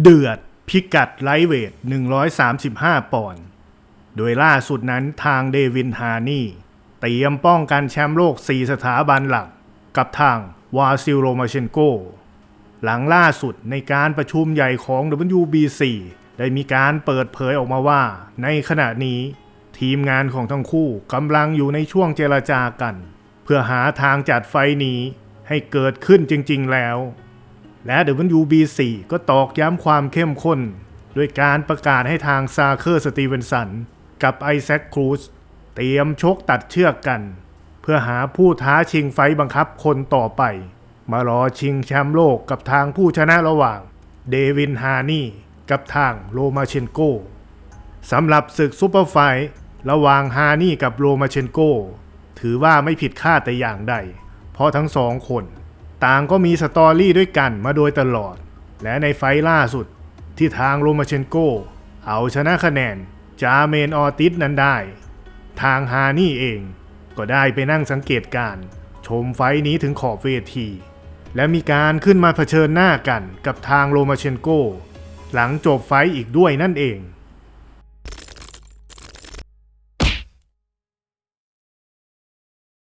เดือดพิกัดไลท์เวท 135 ปอนด์ โดยล่าสุดนั้นทางเดวินฮานี่ เตรียมป้องกันแชมป์โลก 4 สถาบันหลัก กับทางวาซิลโรมาเชนโก หลังล่าสุดในการประชุมใหญ่ของ WBC ได้มีการเปิดเผยออกมาว่า ในขณะนี้ทีมงานของทั้งคู่กำลังอยู่ในช่วงเจรจากัน เพื่อหาทางจัดไฟนี้ให้เกิดขึ้นจริง ๆ แล้ว และ WBC ก็ตอกย้ำความเข้มข้น ด้วยการประกาศให้ทางซาเคอร์สตีเวนสัน กับไอแซคครูซเตรียมชกตัดเชือกกัน เพื่อหาผู้ท้าชิงไฟบังคับคนต่อไป มารอชิงแชมป์โลกกับทางผู้ชนะระหว่าง เดวินฮานี่ กับทางโลมาเชนโกสำหรับศึกซูเปอร์ไฟระหว่างฮานี่กับโลมาเชนโก ถือว่าไม่ผิดคาดแต่อย่างใด เพราะทั้งสองคน ต่างก็มีสตอรี่ด้วยกันมาโดยตลอด และในไฟล่าสุดที่ทางโรมาเชนโก เอาชนะคะแนนจาเมนออติสนั้นได้ ทางฮานี่เองก็ได้ไปนั่งสังเกตการ ชมไฟนี้ถึงขอบเวที และมีการขึ้นมาเผชิญหน้ากันกับทางโรมาเชนโก หลังจบไฟอีกด้วยนั่นเอง